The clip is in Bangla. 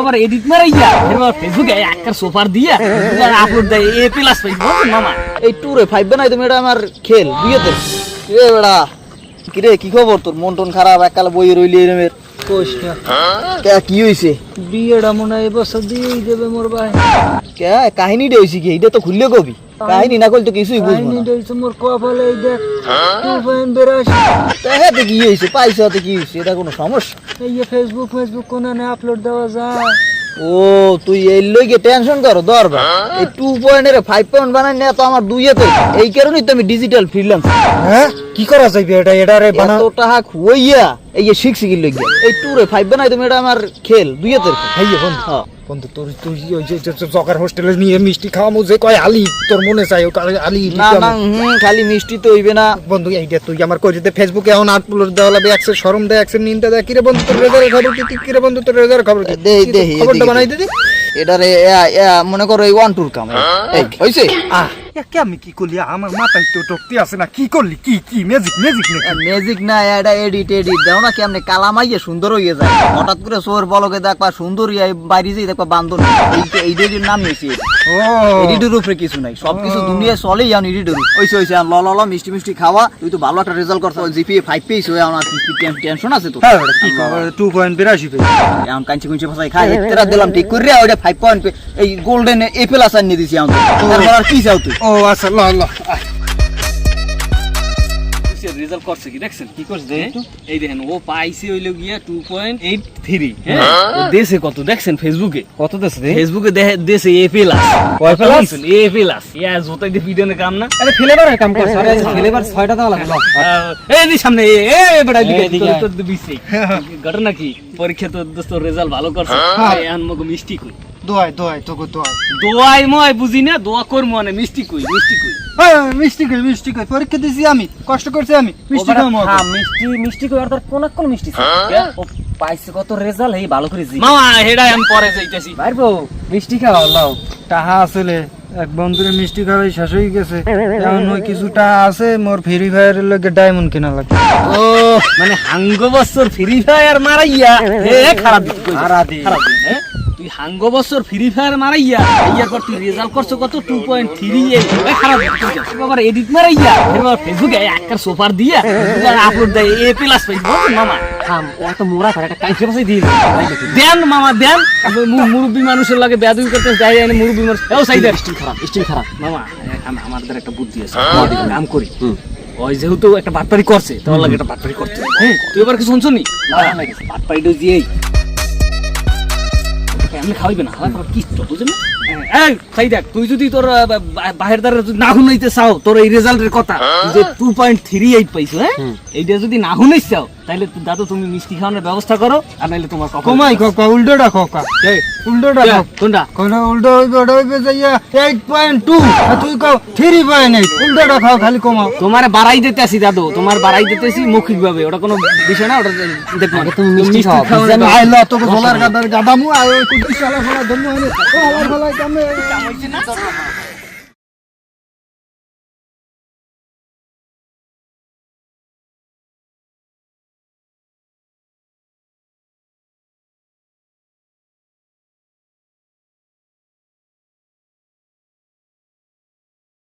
আবার এডিট মারাইয়া এবার ফেসবুকে সোফার দিয়া আপলোড দেয় এ প্লাস পাইব মামা এই টুরে ফাইভ বানাই তুমি এটা আমার খেল বিয়েতে। এ বেড়া কিরে কি খবর তোর? মন টন খারাপ এককালে বই রইলি এরমের কে হইছে? বিয়েটা মনে হয় এবছর দিয়েই দেবে মোর ভাই। কে কাহিনীটা হইছে কি? এটা তো খুললে কবি। কাহিনী না করলে তো কিছুই বুঝব না। মোর কপালে এই দেখ তুই পয়েন্ট বেরাস কি পাইছে হাতে কি হইছে এটা কোনো সমস্যা? এই ফেসবুক ফেসবুক কোন আপলোড দেওয়া যায়। ও তুই এই লইগে টেনশন করো দরবার এই টু পয়েন্টের ফাইভ পয়েন্ট বানাই না তো আমার দুই এতে এই কারণেই তো আমি ডিজিটাল ফ্রিল্যান্স হ্যাঁ? কি করা যাইবে এটা? এটা রে বানা এত টাকা খুইয়া এই যে শিখছি কি লইগে। এই টুরে ফাইভ বানাই তুমি এটা আমার খেল দুই এতের খেল। বন্ধু। হ্যাঁ। বন্ধু তোর তুই ওই যে জকার হোস্টেলে নিয়ে মিষ্টি খাওয়ামু যে কয় আলি তোর মনে চাই ও কালে আলি না না হুম খালি মিষ্টি তো হইবে না। বন্ধু এইটা তুই আমার কই দিতে ফেসবুকে এখন আপলোড দেওয়া লাগবে একসে শরম দেয় একসে নিন্দা দেয়। কিরে বন্ধু তোর রেজাল্ট খবর কি? তুই কিরে বন্ধু তোর রেজাল্ট খবর কি? দেই দেই খবরটা বানাই দিদি এটারে মনে করো এই ওয়ান টুর কাম এই হইছে? আহ। একে আমি কি করলি আমার মাথায় তো টকতি আছে না। কি করলি? কি কি? ম্যাজিক ম্যাজিক না ম্যাজিক না, এটা এডিট এডিট দাও না কেমনে? কালামাইয়ে সুন্দর হয়ে যায়। হঠাৎ করে সোর বলকে দেখবা সুন্দর বাইরে যেয়ে দেখবা বান্দর। এই এই এডিটের নাম ও এডিটের উপরে কিছু নাই। সবকিছু দুনিয়া চলেই এডিটের ল ল ল মিষ্টি মিষ্টি খাওয়া। তুই তো ভালো একটা রেজাল্ট করছ। জিপিএ ফাইভ পেয়েছ আমার টেনশন আছে তো টু পয়েন্ট বিরাশি এখন কাঞ্চি কুঞ্চি ফাসাই খাই তেরা দিলাম ঠিক করে ওইটা ফাইভ পয়েন্ট এই গোল্ডেন এপেল আসার নিয়ে দিছি আমি। আর কি চাও তুই? ও আচ্ছা ল ল। আহ, রেজাল্ট করছে কি? দেখছেন? কি করছে এই দেখেন ও পাইছে হইল গিয়া টু পয়েন্ট ও দেশে কত? দেখছেন ফেসবুকে কত দেশ ফেসবুকে দেশে এ প্লাস কয় plus? এ প্লাস ইয়া জোতাই দিয়ে ভিডিও কাম না? আরে ফ্লেভারের কাম কর আরে ফ্লেভার ছয়টা দেওয়া লাগল এই দি সামনে এ এ বেটা দিকে দিকে তোর আয়। ঘটনা কি? পরীক্ষা তো দোস্ত রেজাল্ট ভালো করছে। হ্যাঁ। এখন মগো মিষ্টি কই? দোয়াই দোয়াই তোকে দোয়াই। দোয়াই মই বুঝি না দোয়া কর মনে মিষ্টি কই মিষ্টি কই? হ্যাঁ মিষ্টি কই মিষ্টি কই পরীক্ষা দিছি আমি কষ্ট করছি আমি মিষ্টি খাব হ্যাঁ মিষ্টি মিষ্টি কই আর তোর কোন কোন মিষ্টি ও পাইছে কত রেজাল্ট এই ভালো করে জি। মামা হেডাই আমি পরে যাইতেছি। মিষ্টি খাওয়া লাও। টাহা আসলে এক বন্ধুরে মিষ্টি খাওয়াই শেষ হয়ে গেছে। এখন ওই কিছু টাহা আছে মোর ফ্রি ফায়ারের লগে ডায়মন্ড কেনা লাগবে। ও মানে হাঙ্গ বছর ফ্রি ফায়ার মারাইয়া হে খারাপ। খারাপ হ্যাঁ? তুই হাঙ্গ বছর ফ্রি ফায়ার মারাইয়া ইয়া কর তুই রেজাল্ট করছ কত? টু পয়েন্ট থ্রি খারাপ আবার এডিট মারাইয়া এবার ফেসবুকে একটা সোফার দিয়া আপলোড দেয় এ প্লাস পাইব মামা থাম ও তো মোরা করে একটা কাইছে বসে দিল দেন মামা দেন। মু- মুরব্বী মানুষের লাগে বেয়াদবি করতে যাই এনে মুরব্বী মানুষ এও সাইডে স্টিল খারাপ স্টিল খারাপ। মামা আমাদের একটা বুদ্ধি আছে। কাম করি ওই যেহেতু একটা বাটপারি করছে তোর লাগে একটা হবে। হ্যাঁ তুই এবার কি শুনছো নি। বাটপারিটা দিয়েই। এমনি খাওয়াইবে না। খাওয়া কি বুঝলি? এই খাই দেখ তুই যদি তোর বাহির দ্বারা না শুনাইতে চাও তোর এই রেজাল্টের কথা যে টু পয়েন্ট থ্রি এইট পাইছো হ্যাঁ? এইটা যদি না শুনাইছ চাও তাহলে তুই দাদু তুমি মিষ্টি খাওয়ানোর ব্যবস্থা করো আর নাইলে তোমার কখন কমাই খোকা উল্টোটা খোকা। উল্টোটা খোকা। কোনটা? কোনটা উল্টো হইবে ওটা হইবে যাইয়া এইট পয়েন্ট টু তুই কও থ্রি পয়েন্ট এইট উল্টোটা খাও খালি কমাও। তোমার বাড়াই দিতে আসি দাদু তোমার বাড়াই দিতে আসি মৌখিক ভাবে ওটা কোনো বিষয় না ওটা দেখো তুমি মিষ্টি খাও না? আই ল তোকে বলার গাদার গাদামু আর ওই কুদ্দুস শালা শালা ধন্য হইলে ও আমার শালা কামে